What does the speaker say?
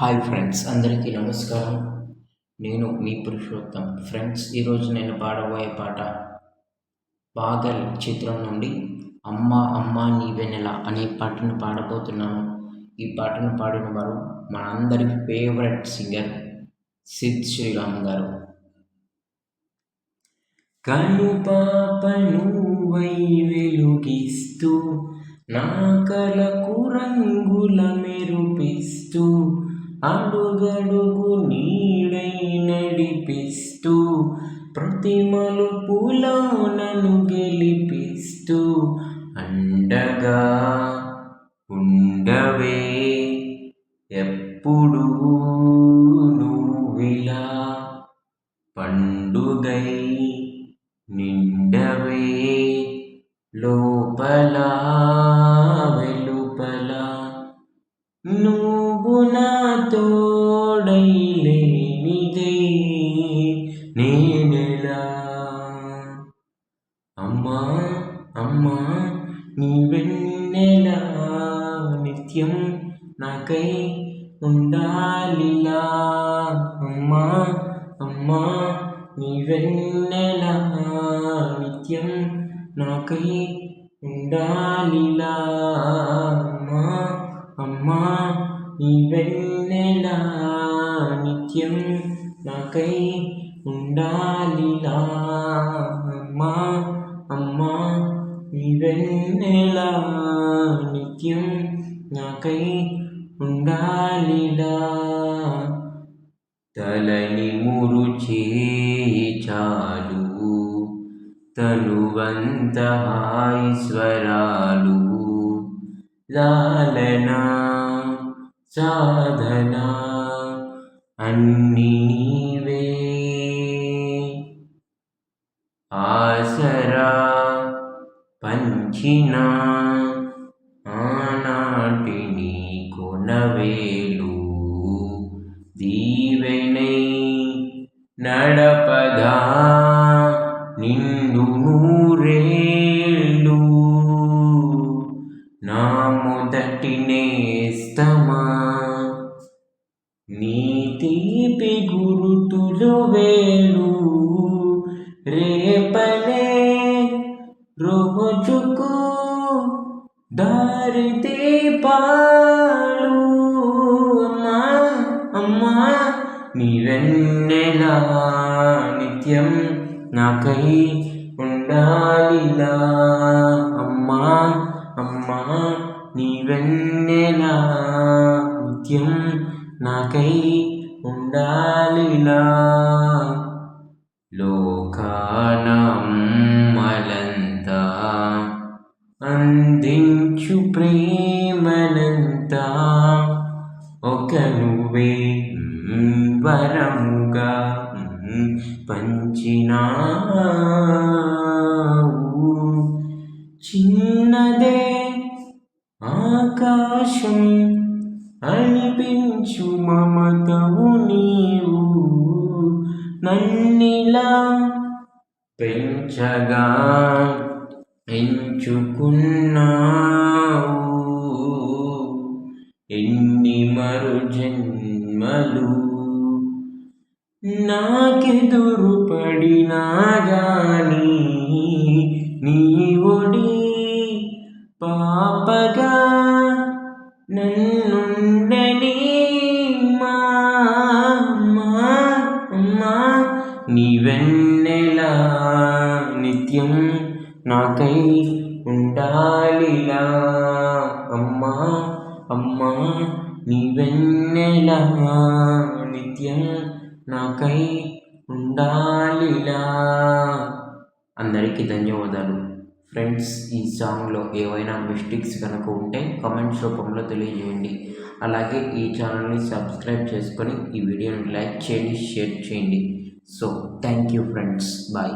Hi friends అందరికీ నమస్కారం. నేను మీ పురుషోత్తం. ఫ్రెండ్స్ ఈరోజు నేను పాడబోయే పాట బాగల్ చిత్రం నుండి అమ్మ అమ్మ నీవెనెల అనే పాటను పాడబోతున్నాను. ఈ పాటను పాడిన వారు మనందరి ఫేవరెట్ సింగర్ సిద్ శ్రీరామ్ గారు. కను పాపను వై వెలుగిస్తూ నా కలకు రంగుల మెరుపిస్తూ అడుగడుగు నీడై నడిపిస్తూ ప్రతి మలుపులో నన్ను గెలిపిస్తూ అండగా ఉండవే ఎప్పుడు నువ్విలా పండుగై నిండవే లోపల వెలుపల నువ్వు నా తోడై లేనిదే నేనెలా అమ్మా అమ్మా నీ వెన్నెలా నిత్యం నాకై ఉండాలిలా. అమ్మా అమ్మా నీ వెన్నెలా నిత్యం నాకై ఉండాలిలా. నాకై ఉండాలిలా అమ్మా అమ్మా నీ నిత్యం నాకై ఉండాలిలా తలని మురుచే చాలు తనువంత ఈశ్వరాలు లాలన సాధన అన్నీ పంచిన ఆనాటి నీ కొనవేలు దీవెనై నడపదా నిండు నూరేళ్ళు. నా మొదటి నేస్తమా? నీ తీపి గురుతులు వేలు. రేపలే రోజుకు దారితే పాలు అమ్మా అమ్మా నీవెన్నెలా నిత్యం నాకై ఉండాలిలా. అమ్మా అమ్మా నీవెన్నెలా నిత్యం నాకై ఉండాలిలా. లో ప్రేమనంతా ఒక నువ్వే వరముగా పంచినావు. చిన్నదే ఆకాశం అనిపించు మమతవు నీవు. నన్నిలా పెంచగా నాకెదురు పడినా గాని నీ ఒడి పాపగా నన్నుండని మా నీ వెన్నెలా నిత్యం నాకై ఉండాలిలా? అమ్మా అమ్మా నీ వెన్నెలా నిత్యం నాకై ఉండాలిలా. అందరికీ ధన్యవాదాలు. ఫ్రెండ్స్ ఈ సాంగ్లో ఏవైనా మిస్టేక్స్ కనుక ఉంటే కమెంట్స్ రూపంలో తెలియజేయండి. అలాగే ఈ ఛానల్ని సబ్స్క్రైబ్ చేసుకొని ఈ వీడియోని లైక్ చేయండి షేర్ చేయండి. So thank you friends. Bye.